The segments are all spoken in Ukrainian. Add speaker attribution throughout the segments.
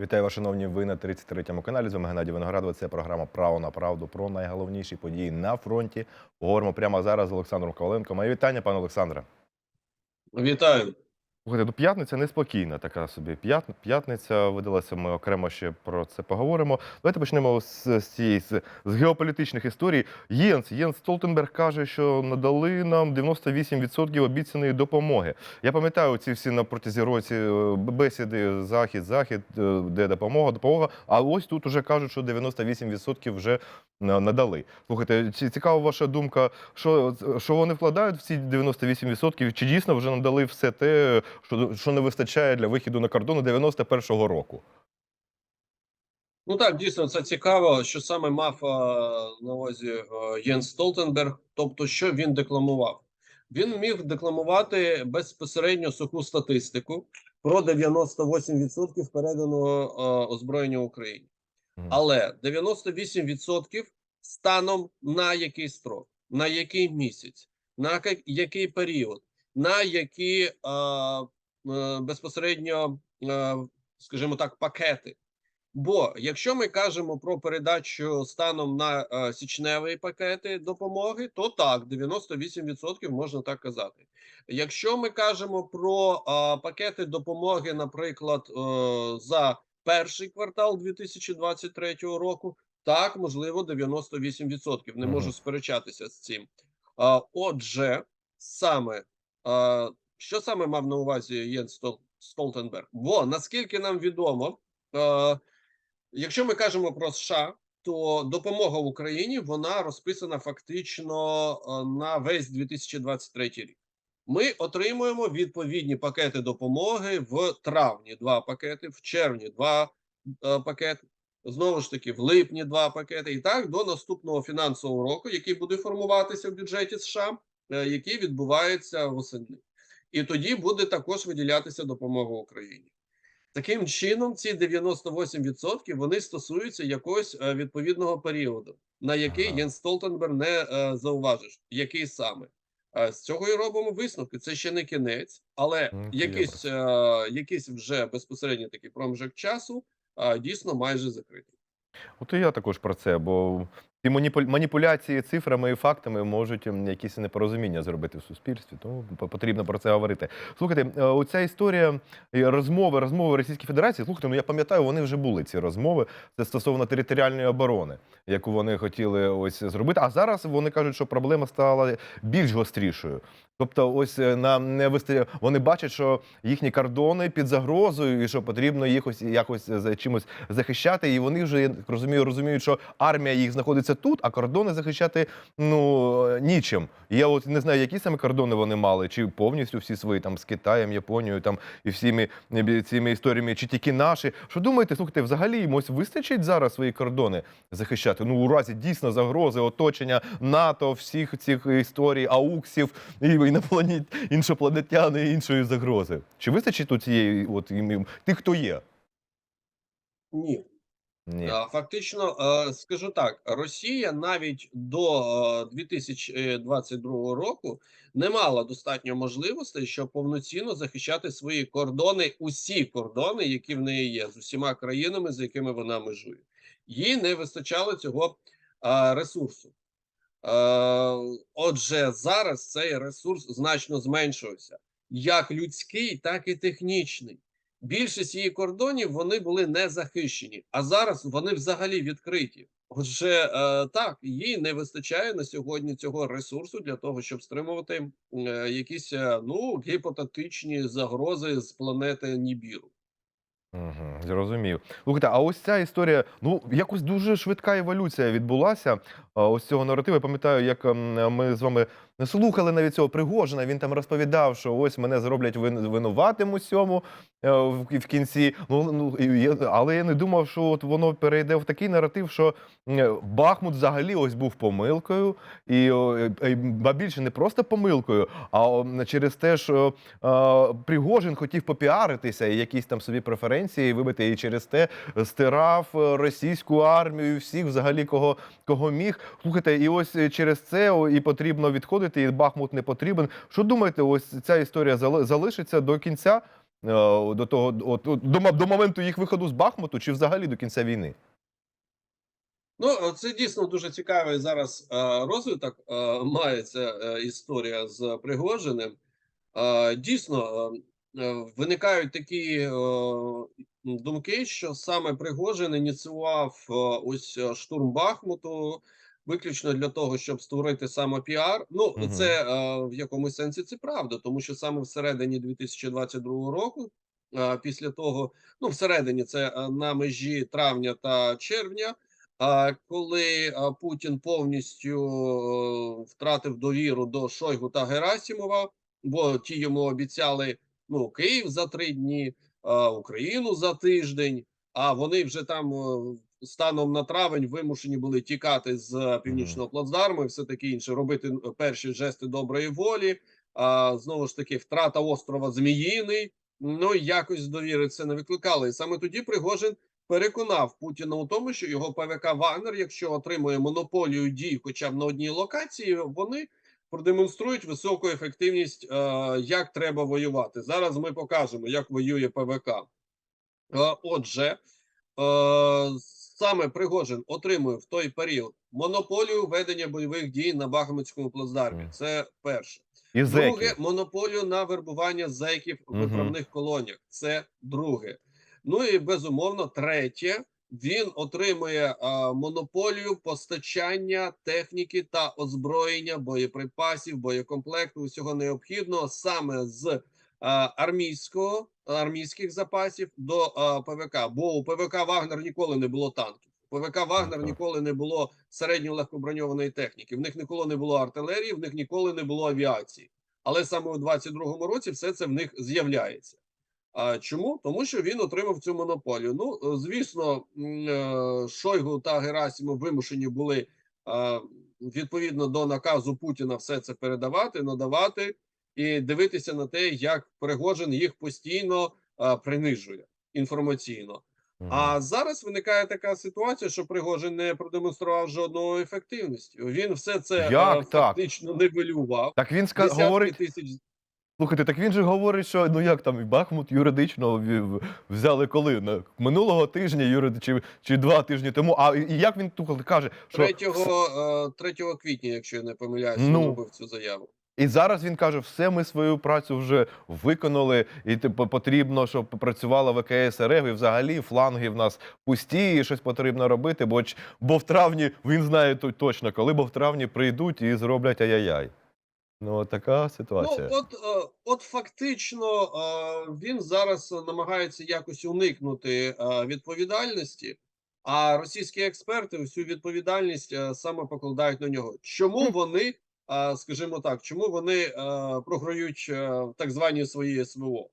Speaker 1: Вітаю вас, шановні. Ви на 33-му каналі. З вами Геннадій Виноградова. Це програма Право на правду про найголовніші події на фронті. Говоримо прямо зараз з Олександром Коваленко. Моє вітання, пане Олександре.
Speaker 2: Вітаю.
Speaker 1: Слухайте, ну п'ятниця неспокійна така собі. П'ятниця видалася. Ми окремо ще про це поговоримо. Давайте почнемо з, цієї з, з геополітичних історій. Єнс Єнс Столтенберг каже, що надали нам 98% обіцяної допомоги. Я пам'ятаю ці всі на протязі році е, бесіди захід, захід, е, де допомога, допомога. А ось тут уже кажуть, що 98% вже надали. Слухайте, цікава ваша думка, що, що вони вкладають в ці 98%, чи дійсно вже надали все те, що, що не вистачає для вихіду на кордону 91-го року?
Speaker 2: Ну так, дійсно, це цікаво, що саме мав е, на увазі е, Єнс Столтенберг, тобто, що він декламував. Він міг декламувати безпосередньо суху статистику про 98% переданого е, озброєння Україні. Але 98% станом на який строк, на який місяць, на який період, на які е, е, безпосередньо, е, скажімо так, пакети. Бо якщо ми кажемо про передачу станом на е, січневі пакети допомоги, то так, 98% можна так казати. Якщо ми кажемо про е, пакети допомоги, наприклад, е, за перший квартал 2023 року, так, можливо, 98%. Не можу сперечатися з цим. А, отже, саме що саме мав на увазі Єнс Стол- Столтенберг? Бо наскільки нам відомо, якщо ми кажемо про США, то допомога Україні вона розписана фактично на весь 2023 рік. Ми отримуємо відповідні пакети допомоги в травні два пакети, в червні два пакети, знову ж таки, в липні два пакети, і так до наступного фінансового року, який буде формуватися в бюджеті США, е, який відбувається восени. І тоді буде також виділятися допомога Україні. Таким чином, ці 98% вони стосуються якогось е, відповідного періоду, на який
Speaker 1: Ага.
Speaker 2: Єнс Столтенберг не е, зауважиш, який саме. Е, з цього і робимо висновки. Це ще не кінець, але
Speaker 1: Ну,
Speaker 2: якийсь, е, якийсь вже безпосередньо такий проміжок часу е, дійсно майже закритий.
Speaker 1: От і я також про це, бо ці маніпу- маніпуляції цифрами і фактами можуть якісь непорозуміння зробити в суспільстві, тому потрібно про це говорити. Слухайте, е, оця історія розмови, розмови Російської Федерації. Слухайте, ну я пам'ятаю, вони вже були ці розмови. Це стосовно територіальної оборони, яку вони хотіли ось зробити. А зараз вони кажуть, що проблема стала більш гострішою. Тобто, ось е, нам не вистрі... вони бачать, що їхні кордони під загрозою, і що потрібно їх ось якось за чимось захищати. І вони вже розумію, розуміють, що армія їх знаходиться тут, а кордони захищати ну е, нічим. І Я от не знаю, які саме кордони вони мали, чи повністю всі свої там з Китаєм, Японією, там і всіми е, цими історіями, чи тільки наші. Що думаєте, слухайте, взагалі ось вистачить зараз свої кордони захищати? Ну у разі дійсно загрози, оточення НАТО, всіх цих історій, ауксів і інопланет, іншопланетяни і іншої загрози. Чи вистачить тут цієї от тих, хто є?
Speaker 2: Ні.
Speaker 1: Ні.
Speaker 2: Фактично, е, скажу так: Росія навіть до е, 2022 року не мала достатньо можливостей, щоб повноцінно захищати свої кордони, усі кордони, які в неї є, з усіма країнами, з якими вона межує. Їй не вистачало цього е, ресурсу. Е, Отже, зараз цей ресурс значно зменшився, як людський, так і технічний. Більшість її кордонів вони були не захищені, а зараз вони взагалі відкриті. Отже, е, так їй не вистачає на сьогодні цього ресурсу для того, щоб стримувати е, якісь е, ну гіпотетичні загрози з планети Нібіру.
Speaker 1: Угу, зрозумів. Слухайте, а ось ця історія, ну якось дуже швидка еволюція відбулася. Ось цього наративу. Я пам'ятаю, як ем, ми з вами слухали навіть цього Пригожина. Він там розповідав, що ось мене зроблять вин- винуватим у е, в, кінці. Ну ну але я не думав, що от воно перейде в такий наратив, що е, Бахмут взагалі ось був помилкою, і е, ба більше не просто помилкою, а через те, що е, Пригожин хотів попіаритися і якісь там собі преференції вибити, і через те стирав російську армію, і всіх взагалі кого, кого міг. Слухайте, і ось через це і потрібно відходити, і Бахмут не потрібен. Що думаєте, ось ця історія залишиться до кінця? до того от, до, до моменту їх виходу з Бахмуту, чи взагалі до кінця війни?
Speaker 2: Ну, це дійсно дуже цікавий зараз е, розвиток. Е, має ця е, історія з Пригожиним. Е, дійсно, е, е, виникають такі е, думки, що саме Пригожин ініціював е, ось е, штурм Бахмуту. Виключно для того, щоб створити самопіар. Ну,
Speaker 1: Мгм.
Speaker 2: це е, в якомусь сенсі це правда, тому що саме всередині 2022 року, е, після того, ну всередині це е, на межі травня та червня, а коли Путін повністю е, втратив довіру до Шойгу та Герасімова, бо ті йому обіцяли ну Київ за три дні, Україну за тиждень. А вони вже там е, станом на травень вимушені були тікати з північного плацдарму і все таке інше, робити е, перші жести доброї волі. А знову ж таки, втрата острова Зміїний. Ну якось довіри це не викликали. І саме тоді Пригожин переконав Путіна у тому, що його ПВК Вагнер, якщо отримує монополію дій, хоча б на одній локації, вони продемонструють високу ефективність, е, як треба воювати. Зараз ми покажемо, як воює ПВК. Е, отже, е, саме Пригожин отримує в той період монополію ведення бойових дій на Бахмутському плацдармі. Це перше.
Speaker 1: І
Speaker 2: Друге, монополію на вербування зеків в
Speaker 1: Мгм.
Speaker 2: виправних колоніях. Це друге. Ну і безумовно, третє. Він отримує а, монополію постачання техніки та озброєння, боєприпасів, боєкомплекту, усього необхідного саме з а, армійського армійських запасів до а, ПВК. Бо у ПВК Вагнер ніколи не було танків. У ПВК Вагнер ніколи не було середньолегкоброньованої техніки. В них ніколи не було артилерії, в них ніколи не було авіації. Але саме у 22-му році все це в них з'являється. А чому? Тому що він отримав цю монополію. Ну, звісно, е, Шойгу та Герасимов вимушені були відповідно до наказу Путіна все це передавати, надавати і дивитися на те, як Пригожин їх постійно е, принижує інформаційно.
Speaker 1: Мгм.
Speaker 2: А зараз виникає така ситуація, що Пригожин не продемонстрував жодної ефективності. Він все це е,
Speaker 1: Як так?
Speaker 2: фактично нивелював.
Speaker 1: Так він ска... Говорить.
Speaker 2: тисяч
Speaker 1: Слухайте, так він же говорить, що ну як там Бахмут юридично взяли коли? На минулого тижня юрид... чи, чи два тижні тому. А і і як він тут каже, що
Speaker 2: 3, 3 квітня, якщо я не помиляюся,
Speaker 1: Ну.
Speaker 2: робив цю заяву.
Speaker 1: І зараз він каже, все ми свою працю вже виконали, і типу, потрібно, щоб працювала ВКС РФ, і взагалі фланги в нас пусті, і щось потрібно робити. Бо, бо в травні він знає то- точно, коли бо в травні прийдуть і зроблять ай-яй-яй. Ну, така ситуація.
Speaker 2: Ну, от, е, от фактично е, він зараз намагається якось уникнути е, відповідальності, а російські експерти всю відповідальність саме покладають на нього. Чому вони, скажімо так, чому вони е, програють е, так звані свої СВО?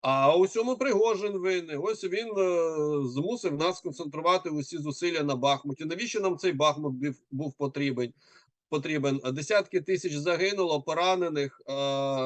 Speaker 2: А у цьому Пригожин винний. Ось він е, змусив нас концентрувати усі зусилля на Бахмуті. Навіщо нам цей Бахмут був, потрібен? Потрібен десятки тисяч загинуло, поранених,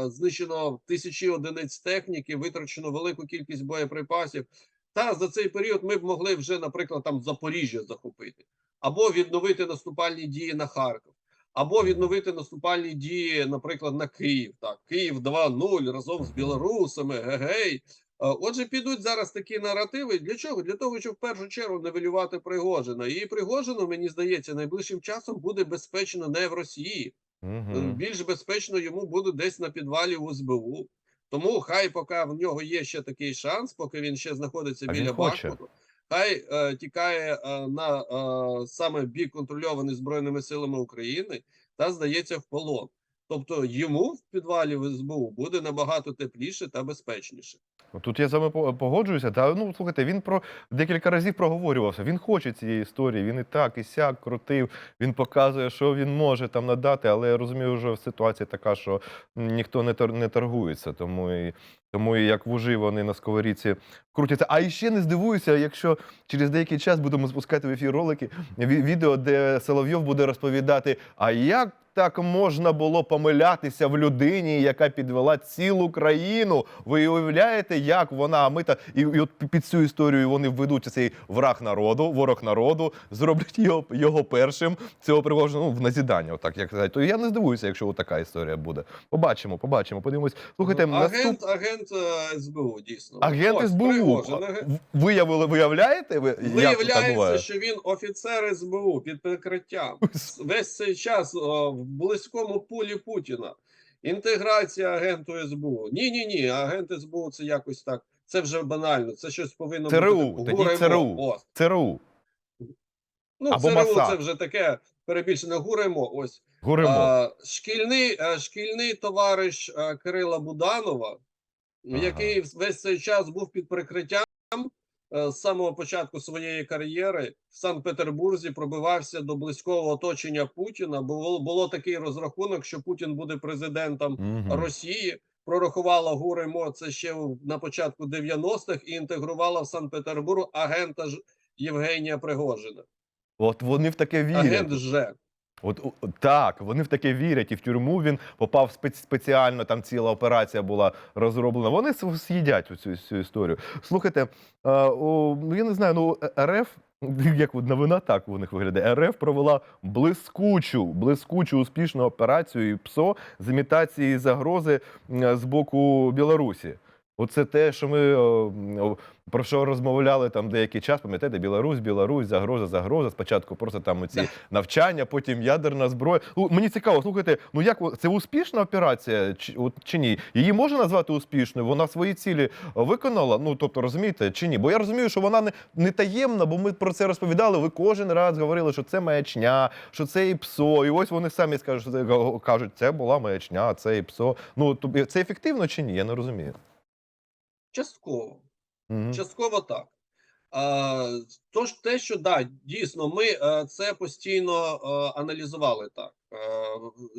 Speaker 2: знищено тисячі одиниць техніки, витрачено велику кількість боєприпасів. Та за цей період ми б могли вже, наприклад, там Запоріжжя захопити, або відновити наступальні дії на Харків, або відновити наступальні дії, наприклад, на Київ. Так, Київ 2-0 разом з білорусами. Гегей. Отже, підуть зараз такі наративи. Для чого? Для того, щоб в першу чергу нивелювати Пригожина. І Пригожину, мені здається, найближчим часом буде безпечно не в Росії.
Speaker 1: Мгм.
Speaker 2: Більш безпечно йому буде десь на підвалі в СБУ. Тому хай поки в нього є ще такий шанс, поки він ще знаходиться
Speaker 1: А
Speaker 2: біля. Бахмуту, хай е, тікає е, на е, саме бік контрольований Збройними силами України та здається в полон. Тобто йому в підвалі в СБУ буде набагато тепліше та безпечніше.
Speaker 1: Ну, Тут я з вами по- погоджуюся. Та ну слухайте, він про декілька разів проговорювався. Він хоче цієї історії. Він і так, і сяк крутив. Він показує, що він може там надати, але я розумію, вже ситуація така, що ніхто не тор- не торгується. Тому і тому як вужі вони на сковорідці крутяться. А іще не здивуюся, якщо через деякий час будемо спускати в ефір ролики ві- відео, де Соловйов буде розповідати, а як так можна було помилятися в людині, яка підвела цілу країну? Ви уявляєте, як вона? А ми та і, і от під цю історію вони введуть цей враг народу, ворог народу, зроблять його, його першим цього Пригожина, ну, в назідання, отак як казати. То я не здивуюся, якщо така історія буде. Побачимо, побачимо, подивимось. Слухайте,
Speaker 2: Ну,
Speaker 1: наступ...
Speaker 2: агент, агент е, СБУ, дійсно.
Speaker 1: агент
Speaker 2: Ось,
Speaker 1: СБУ.
Speaker 2: Пригожин,
Speaker 1: Виявили, виявляєте? Ви як так
Speaker 2: Виявляється,
Speaker 1: буває?
Speaker 2: що він офіцер СБУ під прикриттям. Весь цей час о, в близькому пулі Путіна. Інтеграція агенту СБУ. Ні, ні, ні. Агент СБУ це якось так. Це вже банально. Це щось повинно
Speaker 1: ЦРУ,
Speaker 2: бути.
Speaker 1: тоді. ЦРУ.
Speaker 2: О,
Speaker 1: ЦРУ,
Speaker 2: ну,
Speaker 1: Або
Speaker 2: ЦРУ
Speaker 1: Моссад.
Speaker 2: це вже таке перебільшене гуремо. Ось
Speaker 1: Гуримо.
Speaker 2: А, шкільний, е, шкільний товариш е, Кирила Буданова,
Speaker 1: Ага.
Speaker 2: який весь цей час був під прикриттям з самого початку своєї кар'єри в Санкт-Петербурзі, пробивався до близького оточення Путіна. Було, було такий розрахунок, що Путін буде президентом
Speaker 1: Мгм.
Speaker 2: Росії. Прорахувала ГУРЕМО це ще на початку 90-х і інтегрувала в Санкт-Петербург агента Ж- Євгенія Пригожина.
Speaker 1: От вони в таке вірять.
Speaker 2: Агент Ж.
Speaker 1: От, так, вони в таке вірять, і в тюрму він попав спец- спеціально. Там ціла операція була розроблена. Вони з'їдять цю, цю історію. Слухайте, о, ну я не знаю, ну РФ. Як новина так у них виглядає. РФ провела блискучу, блискучу успішну операцію ПСО з імітації загрози з боку Білорусі. Оце те, що ми про що розмовляли там деякий час. Пам'ятаєте, Білорусь, Білорусь, загроза, загроза. Спочатку просто там оці
Speaker 2: Да.
Speaker 1: навчання, потім ядерна зброя. Мені цікаво, слухайте, ну як це успішна операція чи, от, чи ні? Її можна назвати успішною? Вона свої цілі виконала? Ну тобто, розумієте, чи ні? Бо я розумію, що вона не, не таємна, бо ми про це розповідали. Ви кожен раз говорили, що це маячня, що це і ПСО. І ось вони самі скажуть, кажуть, це була маячня, це і ПСО. Ну це ефективно чи ні? Я не розумію.
Speaker 2: Частково.
Speaker 1: Угу.
Speaker 2: Частково так. А, тож те, що да, дійсно, ми е, це постійно е, аналізували так. Е,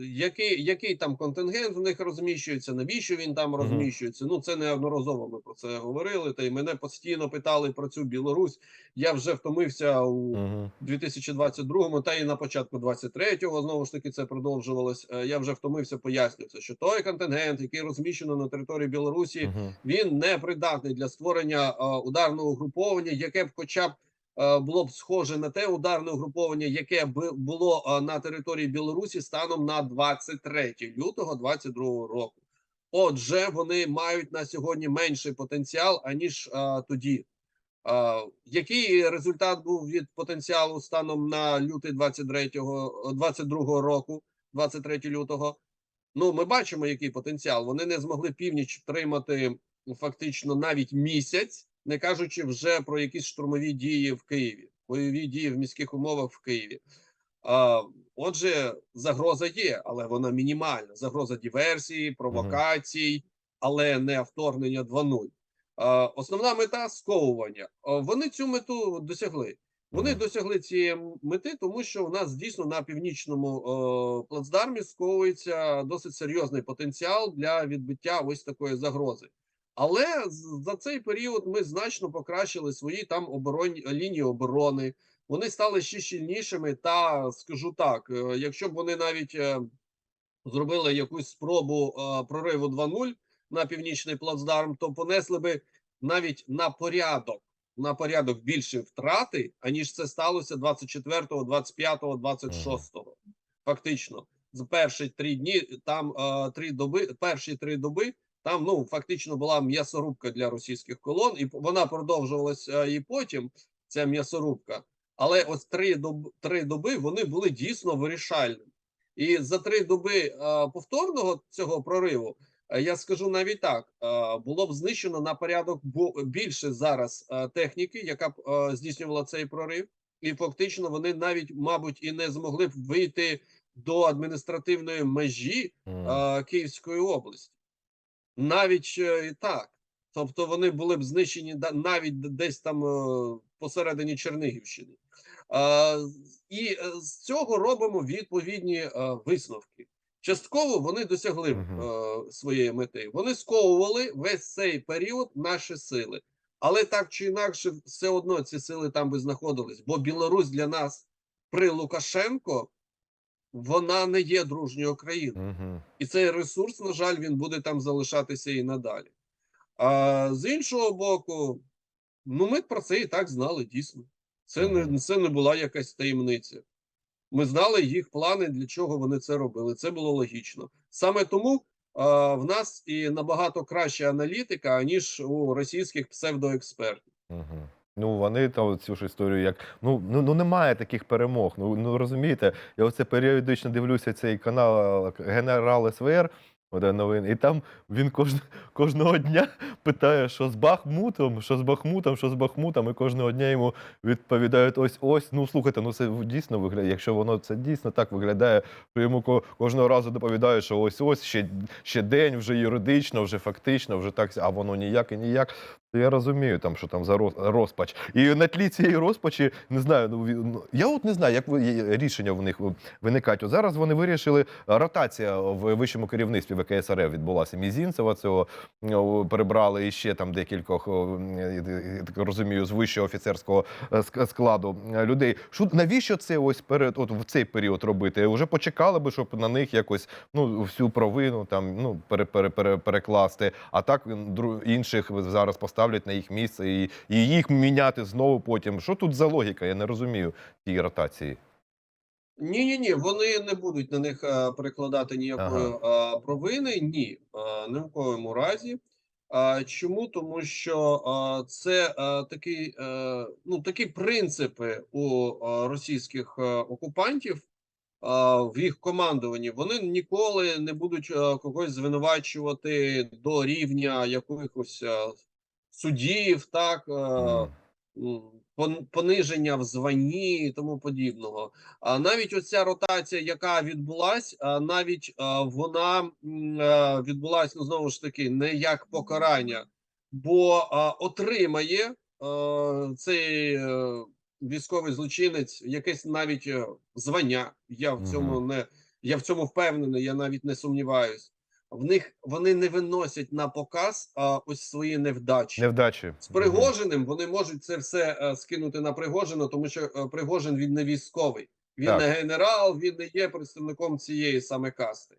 Speaker 2: який, який там контингент в них розміщується, навіщо він там розміщується? Ну, це неодноразово ми про це говорили. Та й мене постійно питали про цю Білорусь. Я вже втомився у
Speaker 1: Мгм.
Speaker 2: 2022-му, та і на початку 23-го, знову ж таки, це продовжувалось. Е, Я вже втомився пояснювати, що той контингент, який розміщено на території Білорусі, він не придатний для створення е, ударного угруповання, яке б, хоча б е, було б схоже на те ударне угруповання, яке було е, на території Білорусі станом на 23 лютого 22 року. Отже, вони мають на сьогодні менший потенціал аніж е, тоді. Е, який результат був від потенціалу станом на лютий 23-го, 22 року, 23 лютого? Ну, ми бачимо, який потенціал. Вони не змогли північ втримати фактично навіть місяць, не кажучи вже про якісь штурмові дії в Києві, бойові дії в міських умовах в Києві. А, отже, загроза є, але вона мінімальна. Загроза диверсії, провокацій, але не вторгнення 2.0. А, основна мета сковування. А, вони цю мету досягли. Вони досягли цієї мети, тому що у нас дійсно на північному е, плацдармі сковується досить серйозний потенціал для відбиття ось такої загрози. Але за цей період ми значно покращили свої там оборонні лінії оборони. Вони стали ще щільнішими. Та скажу так, е, якщо б вони навіть е, зробили якусь спробу е, прориву 2.0 на північний плацдарм, то понесли би навіть на порядок на порядок більше втрати, аніж це сталося 24, 25, 26. Фактично, з перші три дні там три доби, перші три доби. Там ну фактично була м'ясорубка для російських колон, і вона продовжувалася і потім. Ця м'ясорубка. Але ось три доби, три доби вони були дійсно вирішальними. І за три доби е, повторного цього прориву е, я скажу навіть так: е, було б знищено на порядок більше зараз е, техніки, яка б е, здійснювала цей прорив, і фактично вони навіть, мабуть, і не змогли б вийти до адміністративної межі е, Київської області. Навіть е, і так. Тобто вони були б знищені навіть десь там е, посередині Чернігівщини. І е, з цього робимо відповідні висновки. Частково вони досягли своєї мети. Вони сковували весь цей період наші сили. Але так чи інакше, все одно ці сили там би знаходились. Бо Білорусь для нас при Лукашенко вона не є дружньою країною.
Speaker 1: Угу.
Speaker 2: І цей ресурс, на жаль, він буде там залишатися і надалі. А з іншого боку, ну ми про це і так знали дійсно. Це не, це не була якась таємниця. Ми знали їх плани, для чого вони це робили. Це було логічно. Саме тому а, в нас і набагато краща аналітика, аніж у російських псевдоекспертів.
Speaker 1: Угу. Ну, вони там цю ж історію, як ну, ну, ну немає таких перемог. Ну, ну розумієте, я оце періодично дивлюся цей канал е, Генерал СВР. Новин, і там він кожн, кожного дня питає, що з Бахмутом, що з Бахмутом, що з Бахмутом, і кожного дня йому відповідають ось ось. Ну слухайте, ну це дійсно виглядає. Якщо воно це дійсно так виглядає, що йому ко- кожного разу доповідають, що ось ось ще, ще день, вже юридично, вже фактично, вже так, а воно ніяк і ніяк. То я розумію, там, що там за роз- розпач. І на тлі цієї розпачі, не знаю, ну, ну, я от не знаю, як рішення в них виникають. Зараз вони вирішили, ротація в вищому керівництві ВКСРФ відбулася. Мізінцева цього о, перебрали і ще там декількох, я так розумію, з вищого офіцерського е, складу е, людей. Що, навіщо це ось перед, от в цей період робити? Уже почекали би, щоб на них якось ну, всю провину там, ну, пере, пере, пере, перекласти, а так інших зараз поставлять на їх місце і, і їх міняти знову потім. Що тут за логіка? Я не розумію тієї ротації.
Speaker 2: Ні, ні, ні, вони не будуть на них е, перекладати ніякої е, провини. Ні, е, ні в коєму разі. Чому? Тому що це такий, ну, такі принципи у російських окупантів в їх командуванні. Вони ніколи не будуть когось звинувачувати до рівня якихось е, судів, так. е, пониження в званні і тому подібного. А навіть оця ротація, яка відбулась, а навіть вона е, відбулась ну знову ж таки не як покарання, бо отримає е, цей е, військовий злочинець якесь навіть е, звання. Я в цьому не я в цьому впевнений, я навіть не сумніваюсь. В них вони не виносять на показ а, ось свої невдачі.
Speaker 1: Невдачі.
Speaker 2: З Пригожиним вони можуть це все а, скинути на Пригожина, тому що а, Пригожин він не військовий, він
Speaker 1: Так.
Speaker 2: не генерал, він не є представником цієї саме касти.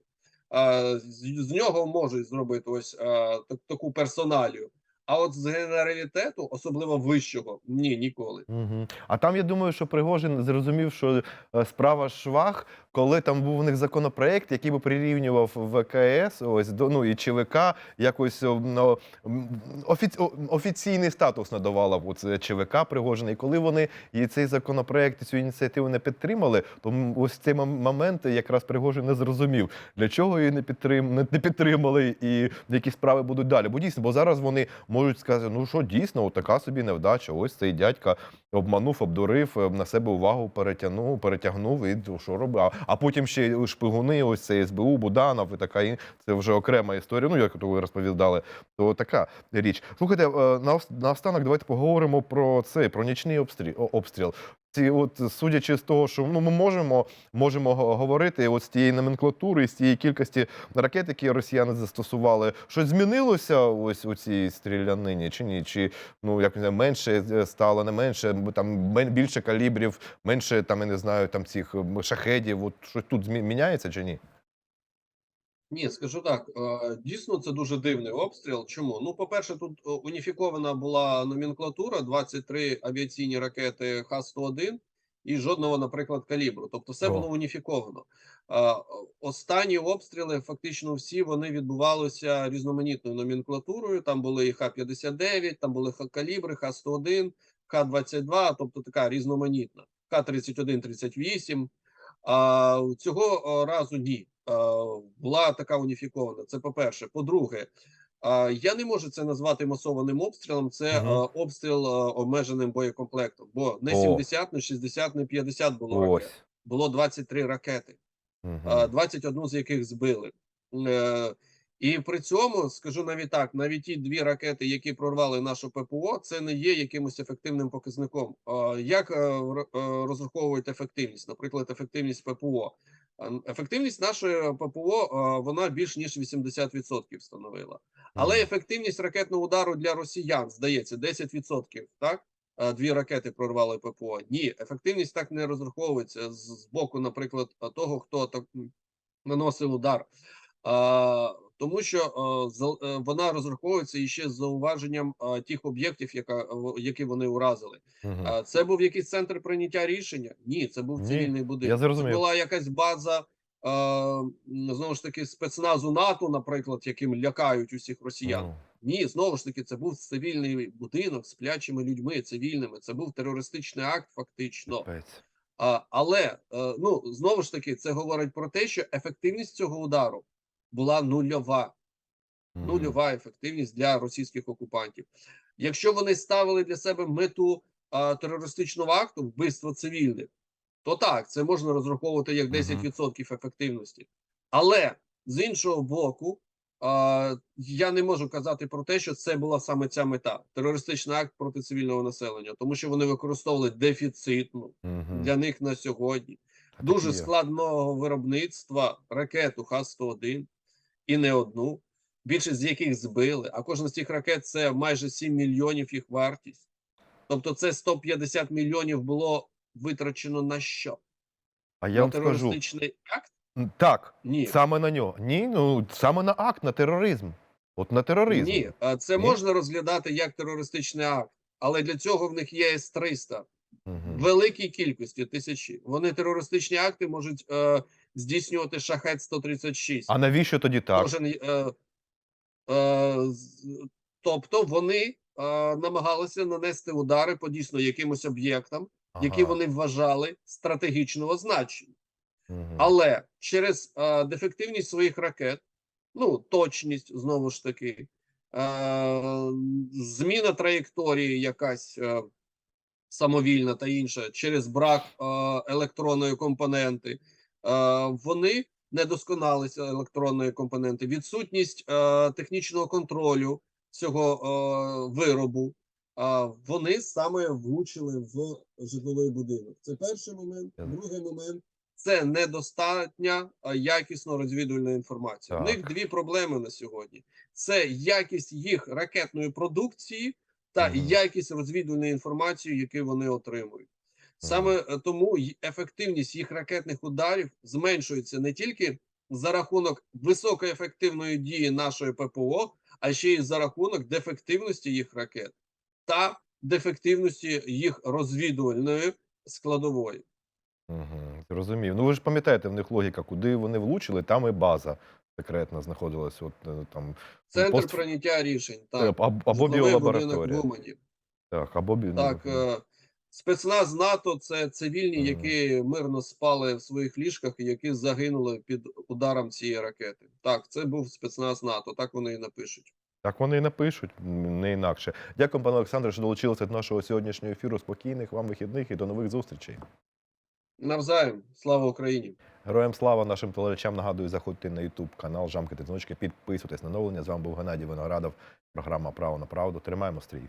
Speaker 2: А, з, з нього можуть зробити ось а, так- таку персоналію. А от з генералітету, особливо вищого, ні, ніколи.
Speaker 1: Угу. А там я думаю, що Пригожин зрозумів, що е, справа швах, коли там був у них законопроект, який би прирівнював ВКС, ось до ну і ЧВК, якось ну, офіці... офіційний статус надавала б оце ЧВК Пригожина. І коли вони і цей законопроект, цю ініціативу не підтримали, то ось цей момент якраз Пригожин не зрозумів, для чого її не підтрим... не підтримали, і які справи будуть далі. Бо дійсно, бо зараз вони можуть сказати, ну що дійсно, така собі невдача. Ось цей дядька обманув, обдурив, е, на себе увагу перетягнув, перетягнув і ну, що робив. А, потім ще шпигуни, ось цей СБУ, Буданов і така це вже окрема історія. Ну як ви розповідали, то така річ. Слухайте, на останок, давайте поговоримо про це, про нічний обстріл. обстріл. Ці, от судячи з того, що ну ми можемо можемо говорити от з тієї номенклатури, з тієї кількості ракет, які росіяни застосували, щось змінилося ось у цій стрілянині, чи ні? Чи ну як не менше е, стало, не менше, там більше калібрів, менше там я не знаю, там цих шахедів. От щось тут міняється чи ні?
Speaker 2: Ні, скажу так, е, дійсно це дуже дивний обстріл. Чому? Ну, по-перше, тут е, уніфікована була номенклатура, 23 авіаційні ракети Х-101 і жодного, наприклад, калібру. Тобто все
Speaker 1: О.
Speaker 2: було уніфіковано. Е, Останні обстріли, фактично всі вони відбувалися різноманітною номенклатурою. Там були і Х-59, там були Х-калібри, Х-101, Х-22, тобто така різноманітна. Х-31, 38. А цього е, разу ні. Е, Була така уніфікована. Це по-перше. По-друге, е, я не можу це назвати масованим обстрілом. Це е, обстріл е, обмеженим боєкомплектом. Бо не
Speaker 1: О.
Speaker 2: 70, не 60, не 50 було ракет.
Speaker 1: Ось.
Speaker 2: Було 23 ракети
Speaker 1: угу.
Speaker 2: а, 21 з яких збили. Е, І при цьому скажу навіть так: навіть ті дві ракети, які прорвали нашу ППО, це не є якимось ефективним показником. Як е, е, розраховують ефективність? Наприклад, ефективність ППО. Ефективність нашої ППО вона більш ніж 80% становила. Але ефективність ракетного удару для росіян здається 10%, так? е, дві ракети прорвали ППО. Ні, ефективність так не розраховується з, боку, наприклад, е, того, хто так наносив удар. Тому що е, е, вона розраховується іще з зауваженням е, тих об'єктів, яка, які вони уразили. А це був якийсь центр прийняття рішення? Ні, це був цивільний будинок.
Speaker 1: я.
Speaker 2: Це була якась база знову ж таки спецназу НАТО, наприклад, яким лякають усіх росіян.
Speaker 1: Ну,
Speaker 2: Ні, знову ж таки, це був цивільний будинок з плячими людьми, цивільними. Це був терористичний акт, фактично. А, але ну знову ж таки, це говорить про те, що ефективність цього удару була нульова. Нульова ефективність для російських окупантів. Якщо вони ставили для себе мету а, терористичного акту вбивства цивільних, то так, це можна розраховувати як
Speaker 1: Мгм.
Speaker 2: 10% ефективності. Але з іншого боку, а, я не можу казати про те, що це була саме ця мета терористичний акт проти цивільного населення, тому що вони використовували дефіцитну для них на сьогодні дуже складного виробництва ракету Х-101 і не одну, більшість з яких збили. А кожна з цих ракет це майже 7 мільйонів їх вартість. Тобто, це 150 мільйонів було витрачено на що?
Speaker 1: А я
Speaker 2: на
Speaker 1: вам скажу,
Speaker 2: терористичний акт?
Speaker 1: так,
Speaker 2: Ні.
Speaker 1: саме на нього. Ні, ну саме на акт, на тероризм. От на тероризм.
Speaker 2: Ні, а це
Speaker 1: Ні?
Speaker 2: можна розглядати як терористичний акт, але для цього в них є С-300.
Speaker 1: Мгм.
Speaker 2: в великій кількості тисячі. Вони терористичні акти можуть е, здійснювати шахет 136
Speaker 1: А навіщо тоді так?
Speaker 2: Кожен, е, е, тобто вони е, намагалися нанести удари по дійсно якимось об'єктам, які вони вважали стратегічного значення.
Speaker 1: Мгм.
Speaker 2: Але через е, дефективність своїх ракет, ну точність знову ж таки, е, зміна траєкторії якась е, самовільна та інша, через брак е, електронної компоненти, вони недосконалися електронної компоненти, відсутність е, технічного контролю цього е, виробу. Вони саме влучили в житловий будинок. Це перший момент. Другий момент це недостатня якісно розвідувальна інформація. У них дві проблеми на сьогодні: це якість їх ракетної продукції та
Speaker 1: Мгм.
Speaker 2: якість розвідувальної інформації, яку вони отримують. Саме е, тому ефективність їх ракетних ударів зменшується не тільки за рахунок високоефективної дії нашої ППО, а ще й за рахунок дефективності їх ракет та дефективності їх розвідувальної складової.
Speaker 1: Мгм. Зрозумів. Ну ви ж пам'ятаєте, в них логіка, куди вони влучили, там і база секретна знаходилась. От е, там
Speaker 2: Центр
Speaker 1: пост-
Speaker 2: прийняття рішень
Speaker 1: е,
Speaker 2: так,
Speaker 1: або, або біолабораторія. Так, або.
Speaker 2: Так,
Speaker 1: ну,
Speaker 2: е, спецназ НАТО це цивільні, які мирно спали в своїх ліжках і які загинули під ударом цієї ракети. Так, це був спецназ НАТО. Так вони і напишуть.
Speaker 1: Так вони і напишуть, не інакше. Дякую, пане Олександре, що долучилися до нашого сьогоднішнього ефіру. Спокійних вам вихідних і до нових зустрічей.
Speaker 2: Навзаєм, слава Україні!
Speaker 1: Героям слава нашим телеглядачам. Нагадую, заходьте на YouTube канал, жамкайте дзвіночки, підписуйтесь на новлення. З вами був Геннадій Виноградов. Програма Право на правду. Тримаємо стрій.